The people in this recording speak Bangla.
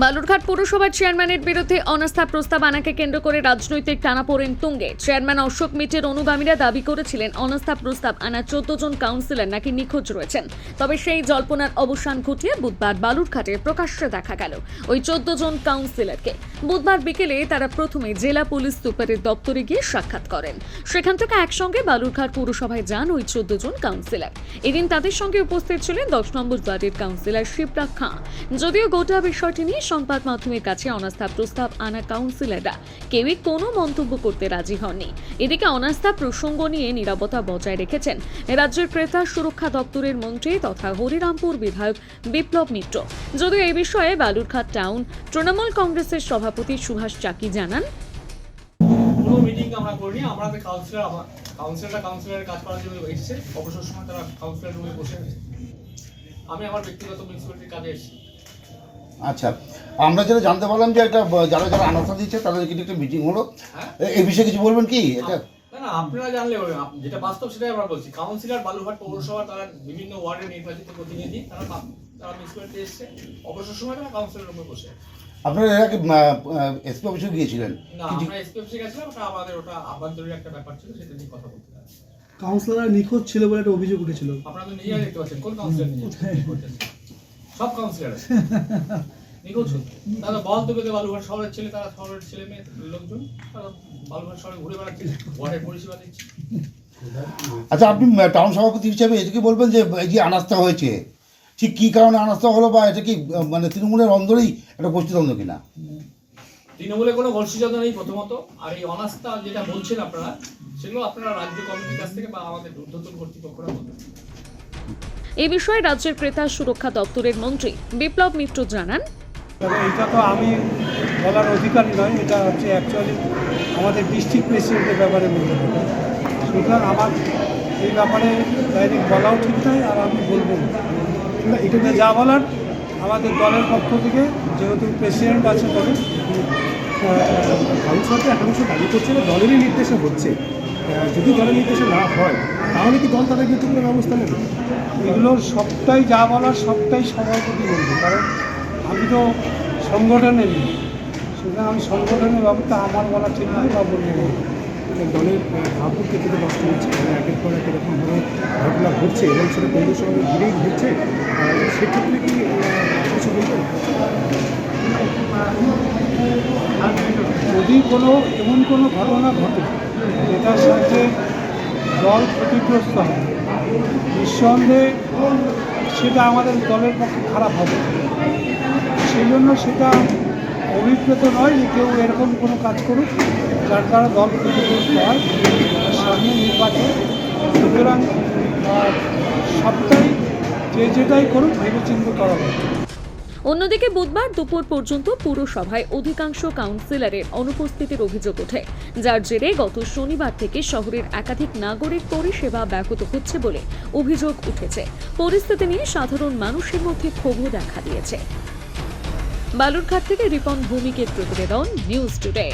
বালুরঘাট পৌরসভার চেয়ারম্যানের বিরুদ্ধে অনাস্থা প্রস্তাব আনাকে কেন্দ্র করে রাজনৈতিক টানাপোড়েন তুঙ্গে। চেয়ারম্যান অশোক মিটের অনুগামীরা দাবি করেছিলেন, অনাস্থা প্রস্তাব আনা চোদ্দ জন কাউন্সিলর নাকি নিখোঁজ রয়েছেন। তবে সেই জল্পনার অবসান ঘটিয়ে বুধবার বালুরঘাটে প্রকাশ্যে দেখা গেল ওই চোদ্দ জন কাউন্সিলরকে। বুধবার বিকেলে তারা প্রথমে জেলা পুলিশ সুপারের দপ্তরে গিয়ে সাক্ষাৎ করেন। সেখান থেকে একসঙ্গে বালুরঘাট পৌরসভায় যান ওই চোদ্দ জন কাউন্সিলর। এদিন তাদের সঙ্গে উপস্থিত ছিলেন দশ নম্বর ওয়ার্ডের কাউন্সিলর শিবরাগ খাঁ। যদিও গোটা বিষয়টি নিয়ে সংবাদ মাধ্যমের কাছে অনাস্থা প্রস্তাব আনা কাউন্সিলররা। কেউই কোনো মন্তব্য করতে রাজি হননি। এদিকে অনাস্থা প্রসঙ্গ নিয়ে নিরাপত্তা বজায় রেখেছেন রাজ্যের ক্রেতা সুরক্ষা দপ্তরের মন্ত্রী তথা হরিরামপুর বিধায়ক বিপ্লব মিত্র। যদিও এই বিষয়ে বালুরঘাট টাউন তৃণমূল কংগ্রেসের সভাপতি সুভাষ চাকি জানান আমি আমার ব্যক্তিগত মিউনিসিপ্যালিটির কাজে এসেছি। আচ্ছা আমরা যেটা জানতে পারলাম যে একটা যারা যারা আনাস্থা দিচ্ছে তাদের কিন্তু একটা মিটিং হলো। হ্যাঁ। এ- এই বিষয়ে কিছু বলবেন কি? এটা না আপনারা জানলে যেটা বাস্তব সেটাই আমরা বলছি। কাউন্সিলর বালুরঘাট পৌরসভা তারা বিভিন্ন ওয়ার্ডের নির্বাচিত প্রতিনিধি তারা তারা মিউনিসিপ্যালিটি এসেছে। অবসর সময় তারা কাউন্সিলর রুমে বসে। আপনারা এর আগে এসপি অফিসে গিয়েছিলেন? না আমরা এসপিএফসি গেছিলাম ওটা আমাদের ওটা আভ্যন্তরীণ একটা ব্যাপার ছিল সেটা নিয়ে কথা বলতে কাউন্সিলর নিখোঁজ ছিল বলে একটা অভিযোগ উঠেছিল। আপনারা তো নিজেরা দেখতে পাচ্ছেন কোন কাউন্সিলর নিজে করতেছে সব কাউন্সিলর আছে। নিখোঁজ তারা বল তো পেতে বালুঘাট শহরের ছেলে তারা শহরের ছেলে মেয়ে লোকজন তারা বালুঘাট শহরে ঘুরে বেড়াচ্ছে ওয়ার্ডের পরিষেবা দিচ্ছে। আচ্ছা আপনি টাউন সভাপতি হিসাবে এটাকে বলবেন যে এই যে আনাস্থা হয়েছে ঠিক কী কারণে আনাস্থা হলো বা এটা কি মানে তৃণমূলের অন্দরেই একটা গোষ্ঠীদ্বন্দ্ব কিনা? তৃণমূলে কোনো ঘর্ষিজতা নেই প্রথমত। আর এই অনাস্থা যেটা বলছেন আপনারা সেগুলো আপনারা রাজ্য কমিটির কাছ থেকে বা আমাদের ঊর্ধ্বতন কর্তৃপক্ষরা বলবেন। এই বিষয়ে রাজ্যের ক্রেতা সুরক্ষা দপ্তরের মন্ত্রী বিপ্লব মিত্র জানান। তবে এটা তো আমি বলার অধিকারী নয় এটা হচ্ছে অ্যাকচুয়ালি আমাদের ডিস্ট্রিক্ট প্রেসিডেন্টের ব্যাপারে বলতে হবে সুতরাং আমার এই ব্যাপারে ডাইরেক্ট বলাও ঠিক নয় আর আমি বলব না। না, এটাতে যা বলার আমাদের দলের পক্ষ থেকে যেহেতু প্রেসিডেন্ট আছে দলের কাউন্সিলরটা একাংশ দাবি করছে যে দলেরই নির্দেশে হচ্ছে। যদি দলের নির্দেশে না হয় তাহলে কি দল তাদের বিরুদ্ধে কোনো ব্যবস্থা নেবে? এগুলোর সবটাই যা বলার সবটাই সভাপতি বলব কারণ আমি তো সংগঠনের নেই সুতরাং আমি সংগঠনের ব্যাপারটা আমার বলা ঠিক নয় বা বলব দলের ভাবমূর্তি থেকে নষ্ট হচ্ছে একের পর এক এরকমভাবে ঘটনা ঘটছে এবং সেটা পৌরসভাকে ঘিরেই ঘুরছে আর সেক্ষেত্রে কি কিছু যদি কোনো এমন কোনো ঘটনা ঘটে যেটার সাথে দল ক্ষতিগ্রস্ত হয় নিঃসন্দেহে সেটা আমাদের দলের পক্ষে খারাপ হবে। সেই জন্য সেটা অভিপ্রেত নয় যে কেউ এরকম কোনো কাজ করুক যার দ্বারা দল ক্ষতিগ্রস্ত হয় সামনে নির্বাচন। সুতরাং সবটাই যে যেটাই করুক ভেবেচিন্তে করা হবে অন্যদিকে বুধবার দুপুর পর্যন্ত পুরসভায় অধিকাংশ কাউন্সিলরের অনুপস্থিতির অভিযোগ ওঠে। যার জেরে গত শনিবার থেকে শহরের একাধিক নাগরিক পরিষেবা ব্যাহত হচ্ছে বলে অভিযোগ উঠেছে। পরিস্থিতি নিয়ে সাধারণ মানুষের মধ্যে ক্ষোভ দেখা দিয়েছে। বালুরঘাট থেকে রিপন ভূমিকের প্রতিবেদন নিউজ টুডে।